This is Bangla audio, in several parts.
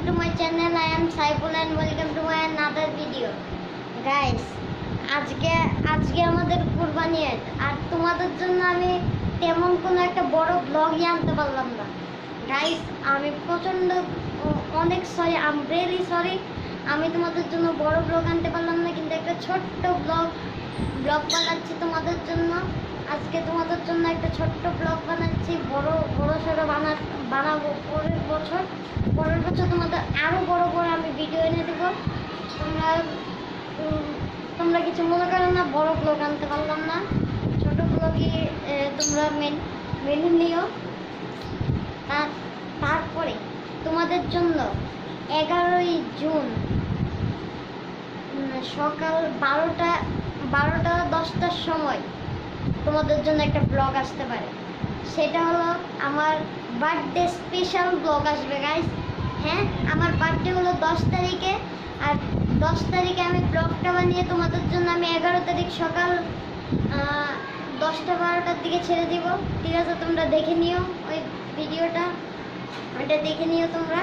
channel. I am Saiful and welcome to my another video. Guys, আজকে আজকে আমাদের কুরবানি ঈদ আর তোমাদের জন্য আমি তেমন কোনো একটা বড় ব্লগই আনতে পারলাম না গাইস আমি প্রচণ্ড অনেক সরি আম রিয়েলি সরি আমি তোমাদের জন্য বড় ব্লগ আনতে পারলাম না কিন্তু একটা ছোট্ট ব্লগ ব্লগ বানাচ্ছি তোমাদের জন্য আজকে তোমাদের জন্য একটা ছোট্ট ব্লগ বানাচ্ছি, বড় বড় সড়ো বানা, বানাবো। পরের বছর পরের বছর তোমাদের আরও বড় বড় আমি ভিডিও এনে দেবো। তোমরা তোমরা কিছু মনে করো না, বড় ব্লগ আনতে পারলাম না। ছোট ব্লগই তোমরা মেন মেনে নিও। তার, তারপরে তোমাদের জন্য এগারোই জুন সকাল বারোটা বারোটা দশটার সময় তোমাদের জন্য একটা ব্লগ আসতে পারে। সেটা হলো আমার বার্থডে স্পেশাল ব্লগ আসবে গাইস হ্যাঁ আমার বার্থডে হলো দশ তারিখে, আর দশ তারিখে আমি ব্লগটা বানিয়ে তোমাদের জন্য আমি এগারো তারিখ সকাল দশটা বারোটার দিকে ছেড়ে দিব। ঠিক আছে, তোমরা দেখে নিও ওই ভিডিওটা। ওইটা দেখে নিও তোমরা।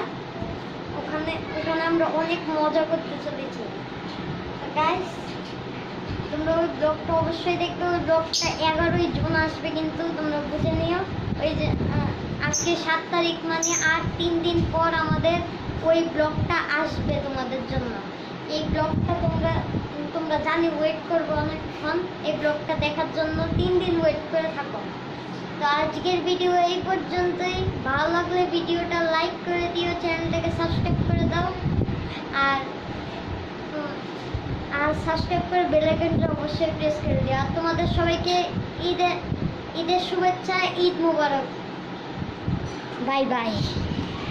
ওখানে ওখানে আমরা অনেক মজা করতে চলেছি। গাইস তোমরা ওই ব্লগটা অবশ্যই দেখবে। ওই ব্লগটা এগারোই জুন আসবে কিন্তু তোমরা বুঝে নিও। ওই যে আজকে সাত তারিখ মানে আর তিন দিন পর আমাদের ওই ব্লগটা আসবে তোমাদের জন্য। এই ব্লগটা তোমরা তোমরা জানি ওয়েট করব অনেকক্ষণ। এই ব্লগটা দেখার জন্য তিন দিন ওয়েট করে থাকো। তো আজকের ভিডিও এই পর্যন্তই। ভালো লাগলে ভিডিওটা লাইক করে দিও চ্যানেলটাকে সাবস্ক্রাইব করে দাও। আর আর সাবস্ক্রাইব করে বেল আইকনটা অবশ্যই প্রেস করে দিও। আর তোমাদের সবাইকে ঈদের ঈদের শুভেচ্ছা, ঈদ মুবারক। Bye bye